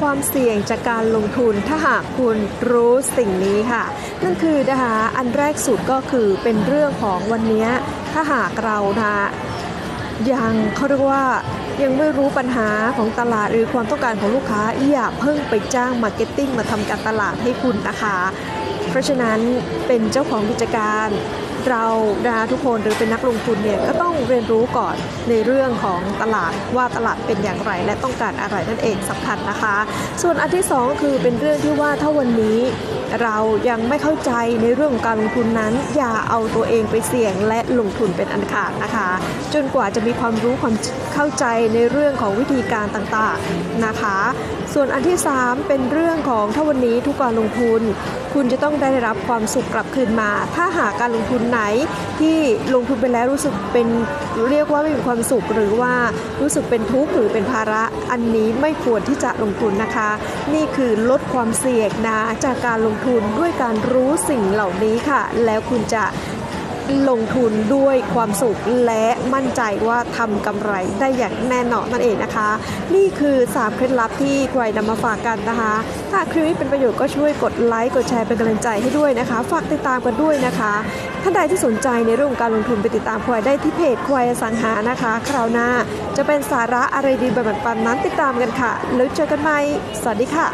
ความเสี่ยงจากการลงทุนถ้าหากคุณรู้สิ่งนี้ค่ะ นั่นคือนะคะอันแรกสุดก็คือเป็นเรื่องของวันนี้ถ้าหากเรานะคะยังเขาเรียกว่ายังไม่รู้ปัญหาของตลาดหรือความต้องการของลูกค้า อย่าเพิ่งไปจ้างมาร์เก็ตติ้งมาทำการตลาดให้คุณนะคะ เพราะฉะนั้นเป็นเจ้าของกิจการเราดาทุกคนหรือเป็นนักลงทุนเนี่ยก็ต้องเรียนรู้ก่อนในเรื่องของตลาดว่าตลาดเป็นอย่างไร และต้องการอะไรนั่นเองสำคัญนะคะ ส่วนอันที่สองคือเป็นเรื่องที่ว่าถ้าวันนี้ เรายังไม่เข้าใจในเรื่องของการลงทุนนั้น อย่าเอาตัวเองไปเสี่ยงและลงทุนเป็นอันขาดนะคะ จนกว่าจะมีความรู้ความเข้าใจในเรื่องของวิธีการต่างๆนะคะ ส่วนอันที่ 3 เป็นเรื่องของถ้าวันนี้ทุกการลงทุน คุณจะต้องได้รับความสุขกลับคืนมา ถ้าหากการลงทุนไหนที่ลงทุนไปแล้วรู้สึกเป็นเรียกว่าไม่มีความสุขหรือว่ารู้สึกเป็นทุกข์หรือเป็นภาระอันนี้ไม่ควรที่จะลงทุนนะคะ นี่คือลดความเสี่ยงนะจากการลงทุนด้วยการรู้สิ่งเหล่านี้ค่ะ แล้วคุณจะลงทุนด้วยความสุขและมั่นใจว่าทำกำไรได้อย่างแน่นอนนั่นเองนะคะ นี่คือ3เคล็ดลับที่ใครนำมาฝากกันนะคะ ถ้าคลิปนี้เป็นประโยชน์ก็ช่วยกดไลค์กดแชร์เป็นกำลังใจให้ด้วยนะคะ ฝากติดตามกันด้วยนะคะท่านใดที่สนใจในเรื่องการลงทุนไปติดตามควายได้ที่เพจควายสังหานะคะ คราวหน้าจะเป็นสาระอะไรดีแบบปันนั้นติดตามกันค่ะ แล้วเจอกันใหม่สวัสดีค่ะ